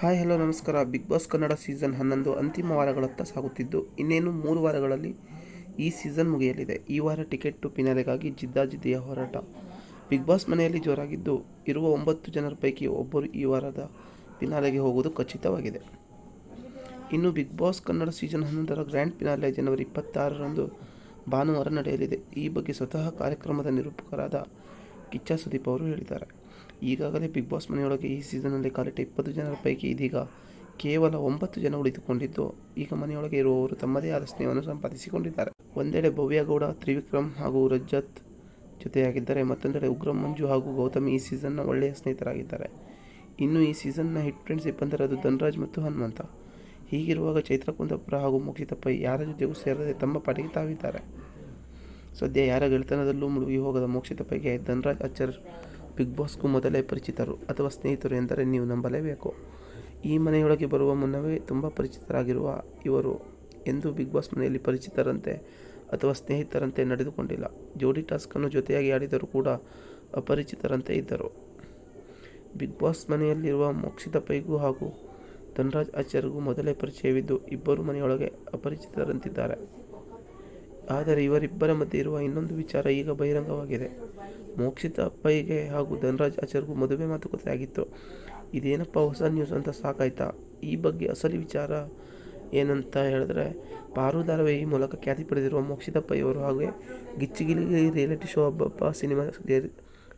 Hi, hello, ನಮಸ್ಕಾರ. Big Boss Kannada season ಹನ್ನೊಂದು ಅಂತಿಮ ವಾರಗಳತ್ತ ಸಾಗುತ್ತಿದ್ದು, ಇನ್ನೇನು ಮೂರು ವಾರಗಳಲ್ಲಿ ಈ ಸೀಸನ್ ಮುಗಿಯಲಿದೆ. ಈ ವಾರ ಟಿಕೆಟ್ ಟು ಪಿನಾರೆಗಾಗಿ ಜಿದ್ದಾಜಿದ್ದಿಯ ಹೋರಾಟ. ಬಿಗ್ ಬಾಸ್ ಮನೆಯಲ್ಲಿ ಜೋರಾಗಿದ್ದು, ಇರುವ ಒಂಬತ್ತು ಜನರ ಪೈಕಿ ಒಬ್ಬರು ಈ ವಾರದ ಪಿನಾಲೆಗೆ ಹೋಗುವುದು ಖಚಿತವಾಗಿದೆ. ಇನ್ನು ಬಿಗ್ ಬಾಸ್ ಕನ್ನಡ ಸೀಸನ್ ಹನ್ನೊಂದರ ಗ್ರ್ಯಾಂಡ್ ಪಿನಾಲೆ ಜನವರಿ ಇಪ್ಪತ್ತಾರರಂದು ಭಾನುವಾರ ನಡೆಯಲಿದೆ. ಈ ಬಗ್ಗೆ ಸ್ವತಃ ಕಾರ್ಯಕ್ರಮದ ನಿರೂಪಕರಾದ ಕಿಚ್ಚ ಸುದೀಪ್ ಅವರು ಹೇಳಿದ್ದಾರೆ. ಈಗಾಗಲೇ ಬಿಗ್ ಬಾಸ್ ಮನೆಯೊಳಗೆ ಈ ಸೀಸನ್ನಲ್ಲಿ ಕಾಲಿಟ್ಟ ಇಪ್ಪತ್ತು ಜನರ ಪೈಕಿ ಇದೀಗ ಕೇವಲ ಒಂಬತ್ತು ಜನ ಉಳಿದುಕೊಂಡಿದ್ದು. ಈಗ ಮನೆಯೊಳಗೆ ಇರುವವರು ತಮ್ಮದೇ ಆದ ಸ್ನೇಹವನ್ನು ಸಂಪಾದಿಸಿಕೊಂಡಿದ್ದಾರೆ. ಒಂದೆಡೆ ಭವ್ಯಗೌಡ ತ್ರಿವಿಕ್ರಮ್ ಹಾಗೂ ರಜತ್ ಜೊತೆಯಾಗಿದ್ದಾರೆ. ಮತ್ತೊಂದೆಡೆ ಉಗ್ರ, ಮಂಜು ಹಾಗೂ ಗೌತಮಿ ಈ ಸೀಸನ್ನ ಒಳ್ಳೆಯ ಸ್ನೇಹಿತರಾಗಿದ್ದಾರೆ. ಇನ್ನು ಈ ಸೀಸನ್ನ ಹಿಟ್ ಫ್ರೆಂಡ್ಸ್ ಇಬ್ಬಂದರದು ಧನ್ರಾಜ್ ಮತ್ತು ಹನುಮಂತ. ಹೀಗಿರುವಾಗ ಚೈತ್ರ ಕುಂದಪುರ ಹಾಗೂ ಮೋಕ್ಷಿತ ಪೈ ಯಾರ ಜೊತೆಗೂ ಸೇರದೆ ತಮ್ಮ ಪಾಟಿಗೆ ತಾವಿದ್ದಾರೆ. ಸದ್ಯ ಯಾರ ಗೆಳೆತನದಲ್ಲೂ ಮುಳುಗಿ ಹೋಗದ ಮೋಕ್ಷಿತ ಪೈಗೆ ಧನ್ರಾಜ್ ಅಚ್ಚರ್ ಬಿಗ್ ಬಾಸ್ಗೂ ಮೊದಲೇ ಪರಿಚಿತರು ಅಥವಾ ಸ್ನೇಹಿತರು ಎಂದರೆ ನೀವು ನಂಬಲೇಬೇಕು. ಈ ಮನೆಯೊಳಗೆ ಬರುವ ಮುನ್ನವೇ ತುಂಬ ಪರಿಚಿತರಾಗಿರುವ ಇವರು ಎಂದೂ ಬಿಗ್ ಬಾಸ್ ಮನೆಯಲ್ಲಿ ಪರಿಚಿತರಂತೆ ಅಥವಾ ಸ್ನೇಹಿತರಂತೆ ನಡೆದುಕೊಂಡಿಲ್ಲ. ಜೋಡಿ ಟಾಸ್ಕನ್ನು ಜೊತೆಯಾಗಿ ಆಡಿದರೂ ಕೂಡ ಅಪರಿಚಿತರಂತೆ ಇದ್ದರು. ಬಿಗ್ ಬಾಸ್ ಮನೆಯಲ್ಲಿರುವ ಮೋಕ್ಷಿತ ಪೈಗೂ ಹಾಗೂ ಧನರಾಜ್ ಆಚಾರ್ಯರಿಗೂ ಮೊದಲೇ ಪರಿಚಯವಿದ್ದು ಇಬ್ಬರು ಮನೆಯೊಳಗೆ ಅಪರಿಚಿತರಂತಿದ್ದಾರೆ. ಆದರೆ ಇವರಿಬ್ಬರ ಮಧ್ಯೆ ಇರುವ ಇನ್ನೊಂದು ವಿಚಾರ ಈಗ ಬಹಿರಂಗವಾಗಿದೆ. ಮೋಕ್ಷಿತ ಅಪ್ಪಯ್ಯಗೆ ಹಾಗೂ ಧನರಾಜ್ ಆಚಾರ್ಗೂ ಮದುವೆ ಮಾತುಕತೆ ಆಗಿತ್ತು. ಇದೇನಪ್ಪ ಹೊಸ ನ್ಯೂಸ್ ಅಂತ ಸಾಕಾಯ್ತಾ? ಈ ಬಗ್ಗೆ ಅಸಲಿ ವಿಚಾರ ಏನಂತ ಹೇಳಿದ್ರೆ ಪಾರು ಧಾರಾವಾಹಿ ಮೂಲಕ ಖ್ಯಾತಿ ಪಡೆದಿರುವ ಮೋಕ್ಷಿತಪ್ಪಯ್ಯವರು ಹಾಗೆ ಗಿಚ್ಚಿಗಿಲಿ ರಿಯಾಲಿಟಿ ಶೋ ಹಬ್ಬಪ್ಪ ಸಿನಿಮಾ ಸೇರಿ,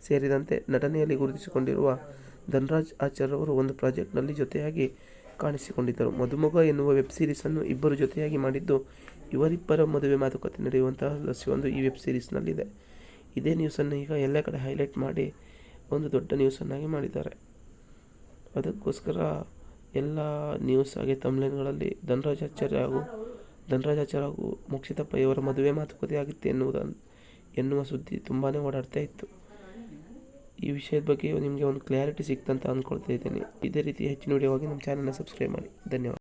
ಸೇರಿದಂತೆ ನಟನೆಯಲ್ಲಿ ಗುರುತಿಸಿಕೊಂಡಿರುವ ಧನರಾಜ್ ಆಚಾರ್ ಅವರು ಒಂದು ಪ್ರಾಜೆಕ್ಟ್ನಲ್ಲಿ ಜೊತೆಯಾಗಿ ಕಾಣಿಸಿಕೊಂಡಿದ್ದರು. ಮದುಮಗ ಎನ್ನುವ ವೆಬ್ ಸೀರೀಸನ್ನು ಇಬ್ಬರು ಜೊತೆಯಾಗಿ ಮಾಡಿದ್ದು ಇವರಿಬ್ಬರ ಮದುವೆ ಮಾತುಕತೆ ನಡೆಯುವಂತಹ ಒಂದು ಈ ವೆಬ್ ಸೀರೀಸ್ನಲ್ಲಿದೆ. ಇದೇ ನ್ಯೂಸನ್ನು ಈಗ ಎಲ್ಲ ಕಡೆ ಹೈಲೈಟ್ ಮಾಡಿ ಒಂದು ದೊಡ್ಡ ನ್ಯೂಸನ್ನಾಗಿ ಮಾಡಿದ್ದಾರೆ. ಅದಕ್ಕೋಸ್ಕರ ಎಲ್ಲ ನ್ಯೂಸ್ ಹಾಗೆ ತಮ್ಲೈನ್ಗಳಲ್ಲಿ ಧನರಾಜಾಚಾರ್ಯ ಹಾಗೂ ಧನರಾಜಾಚಾರ್ಯ ಹಾಗೂ ಮುಕ್ಷಿತಪ್ಪ ಇವರ ಮದುವೆ ಮಾತುಕತೆ ಆಗಿತ್ತು ಎನ್ನುವುದನ್ನು ಎನ್ನುವ ಸುದ್ದಿ ತುಂಬಾ ಓಡಾಡ್ತಾ ಇತ್ತು. ಈ ವಿಷಯದ ಬಗ್ಗೆ ನಿಮಗೆ ಒಂದು ಕ್ಲಾರಿಟಿ ಸಿಕ್ತಂತ ಅಂದ್ಕೊಳ್ತಾ ಇದ್ದೀನಿ. ಇದೇ ರೀತಿ ಹೆಚ್ಚಿನ ವಿಡಿಯೋವಾಗಿ ನಮ್ಮ ಚಾನಲ್ನ ಸಬ್ಸ್ಕ್ರೈಬ್ ಮಾಡಿ. ಧನ್ಯವಾದ.